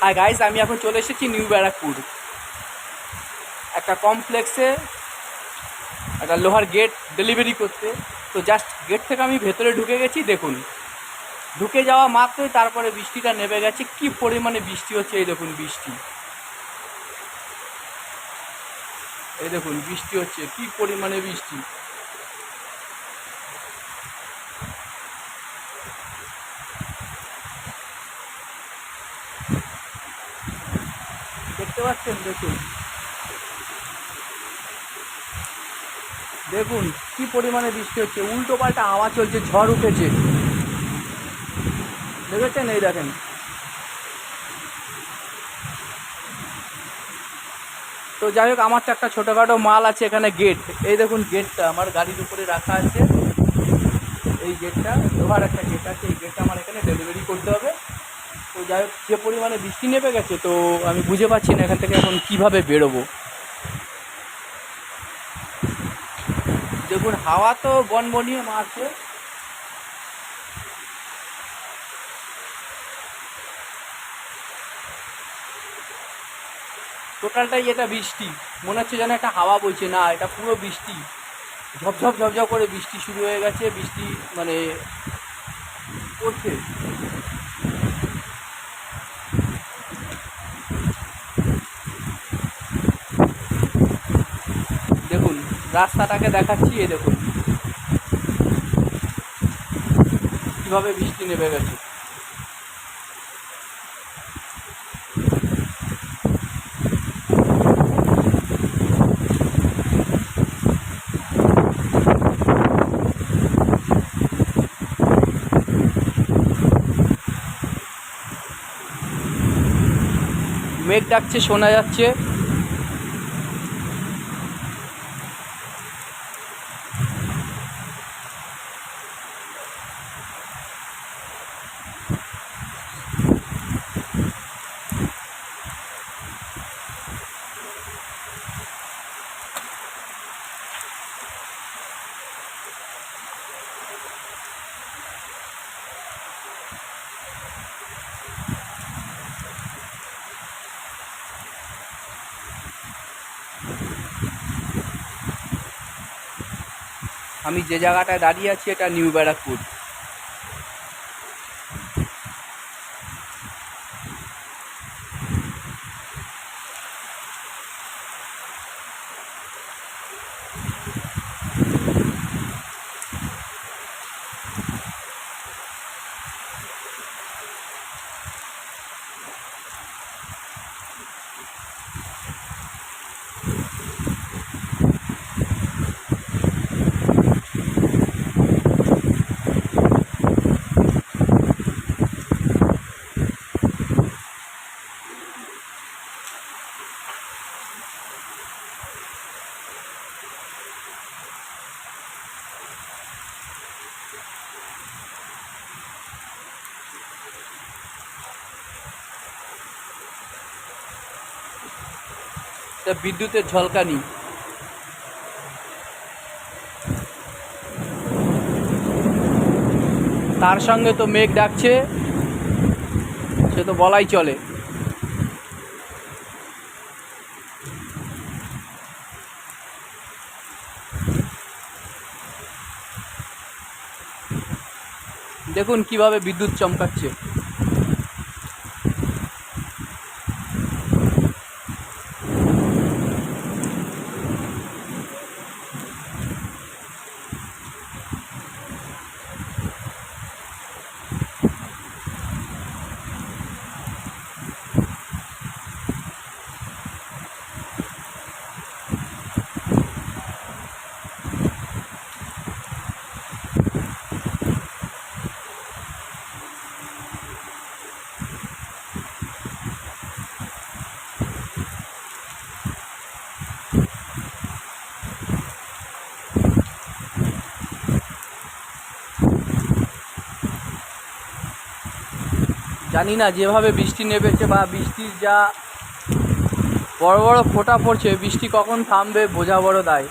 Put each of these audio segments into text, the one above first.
আর guys আমি এখন চলে এসেছি নিউ ব্যারাকপুর। একটা কমপ্লেক্সে একটা লোহার গেট ডেলিভারি করতে। তো জাস্ট গেট থেকে আমি ভেতরে ঢুকে গেছি, দেখুন। ঢুকে যাওয়া মাত্রই তারপরে বৃষ্টিটা নেমে গেছে। কি পরিমাণে বৃষ্টি হচ্ছে, এই দেখুন বৃষ্টি। এই দেখুন, বৃষ্টি হচ্ছে। কি পরিমাণে বৃষ্টি। দেখতে পাচ্ছেন? দেখুন। দেখুন, কি পরিমাণে বৃষ্টি হচ্ছে। উল্টো পাল্টা হাওয়া চলছে, ঝড় উঠেছে। দেখেছেন? এই দেখেন। তো যাই হোক, আমার তো একটা ছোটোখাটো মাল আছে এখানে গেট এই দেখুন গেটটা আমার গাড়ির উপরে রাখা আছে। এই গেটটা লোহার একটা গেট আছে। এই গেটটা আমার এখানে ডেলিভারি করতে হবে। যাই হোক, যে পরিমাণে বৃষ্টি নেমে গেছে, তো আমি বুঝে পাচ্ছি না এখান থেকে এখন কীভাবে বেরোবো। দেখুন, হাওয়া তো বনবনিয়ে মারছে। টোটালটাই এটা বৃষ্টি। মনে হচ্ছে যেন একটা হাওয়া বইছে। না, এটা পুরো বৃষ্টি। ঝপঝপ ঝপঝপ করে বৃষ্টি শুরু হয়ে গেছে। বৃষ্টি মানে পড়ছে দেখুন রাস্তাটাকে দেখাচ্ছি এই দেখুন। কীভাবে বৃষ্টি নেমে গেছে। মেঘ ডাকছে শোনা যাচ্ছে। আমি যে জায়গাটায় দাঁড়িয়ে আছি এটা নিউ ব্যারাকপুর। এটা বিদ্যুতের ঝলকানি তার সঙ্গে তো মেঘ ডাকছে, সে তো বলাই চলে। দেখুন কীভাবে বিদ্যুৎ চমকাচ্ছে। জানি না, যেভাবে বৃষ্টি নেমেছে বা বৃষ্টির যা বড় বড় ফোঁটা পড়ছে, বৃষ্টি কখন থামবে বোঝা বড় দায়।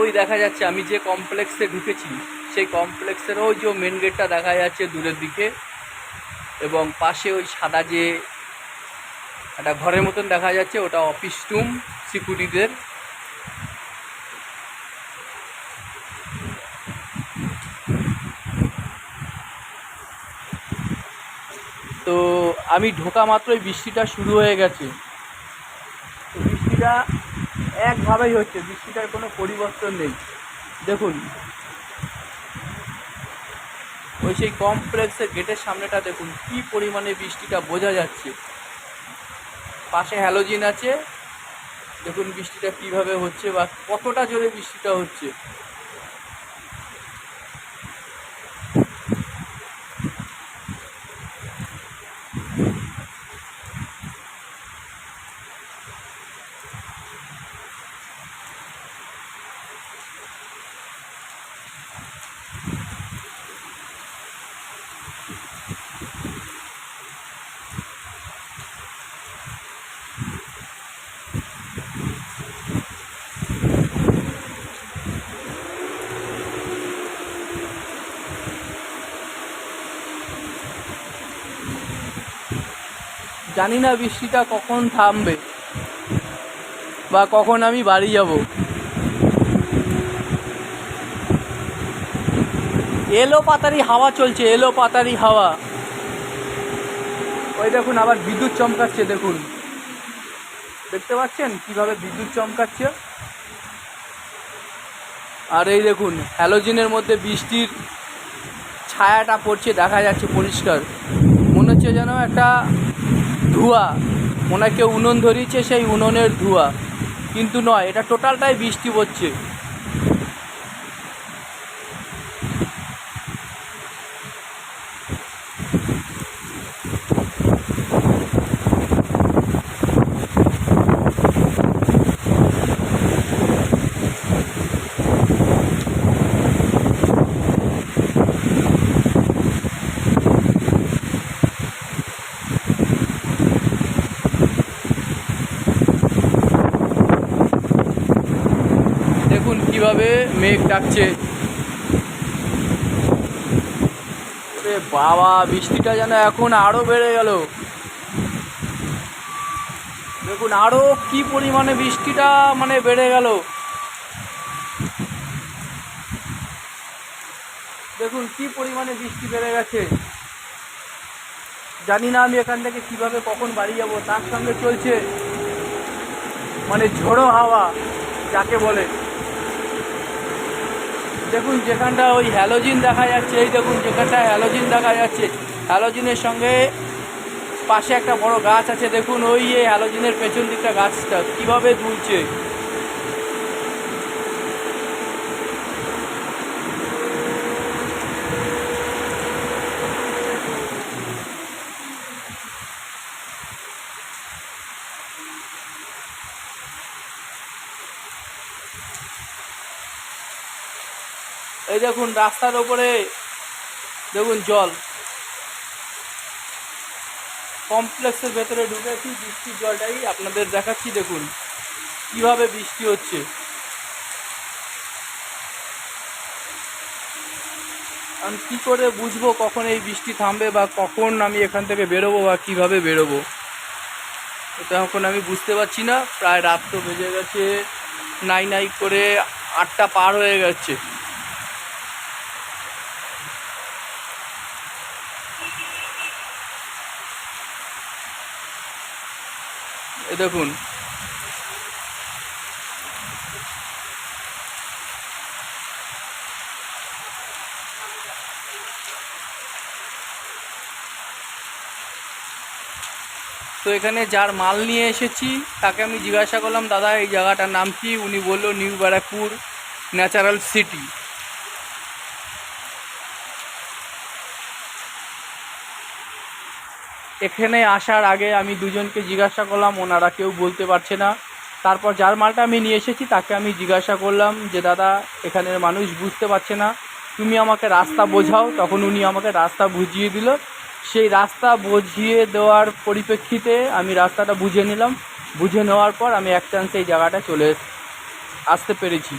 ওই দেখা যাচ্ছে, আমি যে কমপ্লেক্সে ঢুকেছি, সেই কমপ্লেক্সের ওই যে মেন গেটটা দেখা যাচ্ছে দূরের দিকে এবং পাশে ওই সাদা যে একটা ঘরের মতন দেখা যাচ্ছে, ওটা অফিস রুম সিকিউরিটিদের তো আমি ঢোকা মাত্রই বৃষ্টিটা শুরু হয়ে গেছে। বৃষ্টিটা একভাবেই হচ্ছে, বৃষ্টিটার কোনো পরিবর্তন নেই। দেখুন, ওই সেই কমপ্লেক্সের গেটের সামনেটা দেখুন, কি পরিমাণে বৃষ্টিটা বোঝা যাচ্ছে। পাশে হ্যালোজিন আছে। দেখুন বৃষ্টিটা কীভাবে হচ্ছে বা কতটা জোরে বৃষ্টিটা হচ্ছে। জানি না বৃষ্টিটা কখন থামবে বা কখন আমি বাড়ি যাব। এলো পাতারি হাওয়া চলছে, এলো পাতারি হাওয়া। ওই দেখুন, আবার বিদ্যুৎ চমকাচ্ছে, দেখুন। দেখতে পাচ্ছেন কীভাবে বিদ্যুৎ চমকাচ্ছে? আর এই দেখুন, হ্যালোজিনের মধ্যে বৃষ্টির ছায়াটা পড়ছে, দেখা যাচ্ছে পরিষ্কার। মনে হচ্ছে যেন একটা ধোঁয়া। ওনাকে উনুন ধরিয়েছে সেই উনুনের ধোঁয়া। কিন্তু নয় এটা টোটালটাই বৃষ্টি পড়ছে দেখুন কীভাবে মেঘ ডাকছে? বাবা, বৃষ্টিটা যেন এখন আরও বেড়ে গেল। দেখুন, আরও কি পরিমাণে বৃষ্টিটা মানে বেড়ে গেল। দেখুন, কি পরিমাণে বৃষ্টি বেড়ে গেছে। জানি না আমি এখান থেকে কীভাবে কখন বাড়ি যাব, তার সঙ্গে চলছে মানে ঝোড়ো হাওয়া, যাকে বলে। দেখুন, যেখানটা ওই হ্যালোজিন দেখা যাচ্ছে, এই দেখুন, যেখানটা হ্যালোজিন দেখা যাচ্ছে। হ্যালোজিনের সঙ্গে পাশে একটা বড় গাছ আছে, দেখুন, ওই হ্যালোজিনের পেছন দিকটা গাছটা কীভাবে দুলছে। দেখুন, রাস্তার ওপরে, দেখুন জল। কমপ্লেক্সের ভেতরে ঢুকেছি, বৃষ্টির জলটাই আপনাদের দেখাচ্ছি, দেখুন। কীভাবে বৃষ্টি হচ্ছে। আমি কী করে বুঝব কখন এই বৃষ্টি থামবে বা কখন আমি এখান থেকে বেরোবো বা কীভাবে বেরোবো? তো এখন আমি বুঝতে পারছি না। প্রায় রাত তো বেজে গেছে, নাই নাই করে আটটা পার হয়ে গেছে। এ দেখুন। তো এখানে যার মাল নিয়ে এসেছি, তাকে আমি জিজ্ঞাসা করলাম, দাদা, এই জায়গাটার নাম কি? উনি বলল, নিউ ব্যারাকপুর ন্যাচারাল সিটি। এখানে আসার আগে আমি দুজনকে জিজ্ঞাসা করলাম, ওনারা কেউ বলতে পারছে না। তারপর যার মালটা আমি নিয়ে এসেছি, তাকে আমি জিজ্ঞাসা করলাম যে, দাদা, এখানের মানুষ বুঝতে পারছে না। তুমি আমাকে রাস্তা বোঝাও। তখন উনি আমাকে রাস্তা বুঝিয়ে দিল। সেই রাস্তা বুঝিয়ে দেওয়ার পরিপ্রেক্ষিতে আমি রাস্তাটা বুঝে নিলাম। বুঝে নেওয়ার পর আমি এক চান্সে এই জায়গাটা চলে আসতে পেরেছি।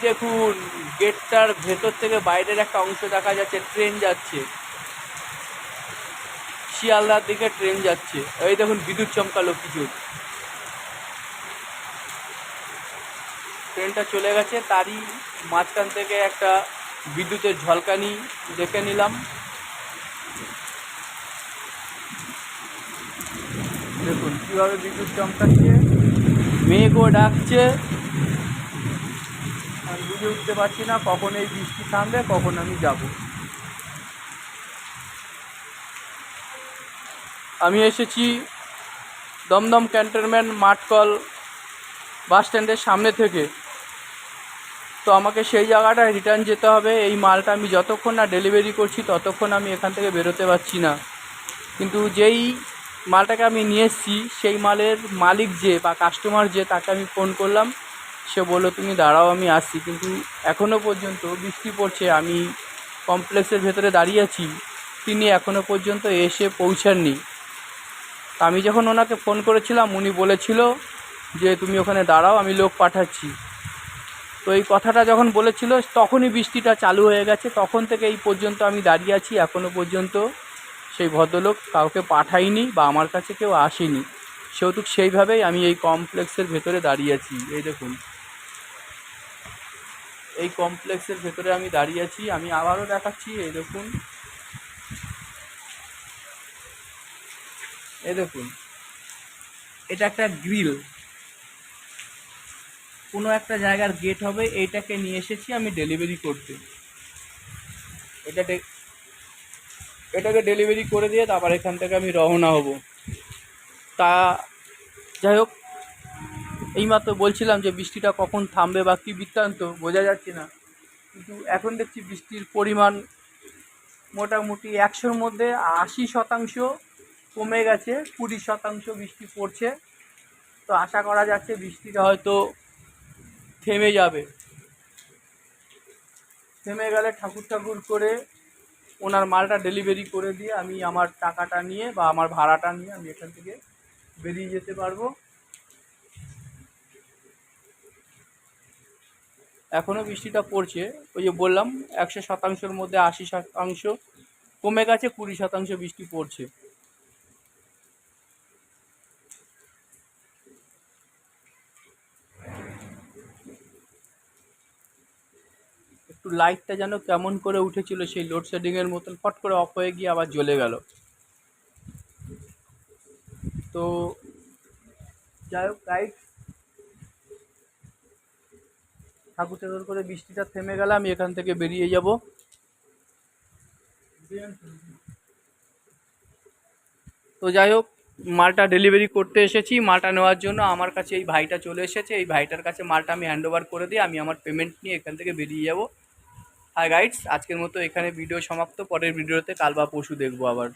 দেখুন, গেটটার ভেতর থেকে বাইরের একটা অংশ দেখা যাচ্ছে, ট্রেন যাচ্ছে। শিয়ালদার দিকে ট্রেন যাচ্ছে। এই দেখুন, বিদ্যুৎ চমকালো কিছু। ট্রেনটা চলে গেছে, তারই মাঝখান থেকে একটা বিদ্যুতের ঝলকানি দেখে নিলাম। দেখুন, কীভাবে বিদ্যুৎ চমকাচ্ছে। মেঘও ডাকছে। বুঝে উঠতে পারছি না, কখন এই বৃষ্টি থামবে, কখন আমি যাব। আমি এসেছি দমদম ক্যান্টনমেন্ট মাঠকল বাস স্ট্যান্ডের সামনে থেকে। তো আমাকে সেই জায়গাটায় রিটার্ন যেতে হবে, এই মালটা আমি যতক্ষণ না ডেলিভারি করছি ততক্ষণ আমি এখান থেকে বেরোতে পারছি না। কিন্তু যেই মালটাকে আমি নিয়ে এসেছি, সেই মালের মালিক যে বা কাস্টমার যে, তাকে আমি ফোন করলাম। সে বলল, তুমি দাঁড়াও, আমি আসছি। কিন্তু এখনও পর্যন্ত বৃষ্টি পড়ছে, আমি কমপ্লেক্সের ভেতরে দাঁড়িয়ে আছি, তিনি এখনও পর্যন্ত এসে পৌঁছাননি। আমি যখন ওনাকে ফোন করেছিলাম, উনি বলেছিল যে, তুমি ওখানে দাঁড়াও, আমি লোক পাঠাচ্ছি। তো এই কথাটা যখন বলেছিল, তখনই বৃষ্টিটা চালু হয়ে গেছে। তখন থেকে এই পর্যন্ত আমি দাঁড়িয়ে আছি এখনও পর্যন্ত সেই ভদ্রলোক কাউকে পাঠায়নি বা আমার কাছে কেউ আসেনি। সেহেতু সেইভাবেই আমি এই কমপ্লেক্সের ভেতরে দাঁড়িয়ে আছি। এই দেখুন। এই কমপ্লেক্সের ভেতরে আমি দাঁড়িয়ে আছি, আমি আবারও দেখাচ্ছি, এই দেখুন। এই দেখুন, এটা একটা গ্রিল। কোনো একটা জায়গার গেট হবে, এইটাকে নিয়ে এসেছি আমি ডেলিভারি করতে। এটাকে এটাকে ডেলিভারি করে দিয়ে তারপর এখান থেকে আমি রওনা হব। তা, যাই হোক এইমাত্র বলছিলাম যে বৃষ্টিটা কখন থামবে বা কী বৃত্তান্ত, বোঝা যাচ্ছে না। কিন্তু এখন দেখছি বৃষ্টির পরিমাণ মোটামুটি একশোর মধ্যে আশি শতাংশ কমে গেছে, কুড়ি শতাংশ বৃষ্টি পড়ছে। তো আশা করা যাচ্ছে বৃষ্টিটা হয়তো থেমে যাবে। থেমে গেলে ঠাকুর ঠাকুর করে ওনার মালটা ডেলিভারি করে দিয়ে আমি আমার টাকাটা নিয়ে বা আমার ভাড়াটা নিয়ে আমি এখান থেকে বেরিয়ে যেতে পারব। এখনও বৃষ্টিটা পড়ছে। ওই যে বললাম, একশো শতাংশের মধ্যে আশি শতাংশ কমে গেছে, কুড়ি শতাংশ বৃষ্টি পড়ছে। একটু লাইটটা যেন কেমন করে উঠেছিল সেই লোডশেডিংয়ের মতন, ফট করে অফ হয়ে গিয়ে আবার জ্বলে গেল। তো যাই হোক লাইট ঠাকুর ঠাকুর করে বৃষ্টিটা থেমে গেলে আমি এখান থেকে বেরিয়ে যাব। তো যাই হোক, মালটা ডেলিভারি করতে এসেছি। মালটা নেওয়ার জন্য আমার কাছে এই ভাইটা চলে এসেছে। এই ভাইটার কাছে মালটা আমি হ্যান্ড ওভার করে দিয়ে আমি আমার পেমেন্ট নিয়ে এখান থেকে বেরিয়ে যাব। হাই গাইডস আজকের মতো এখানে ভিডিও সমাপ্ত। পরের ভিডিওতে কাল বা পরশু দেখব আবার।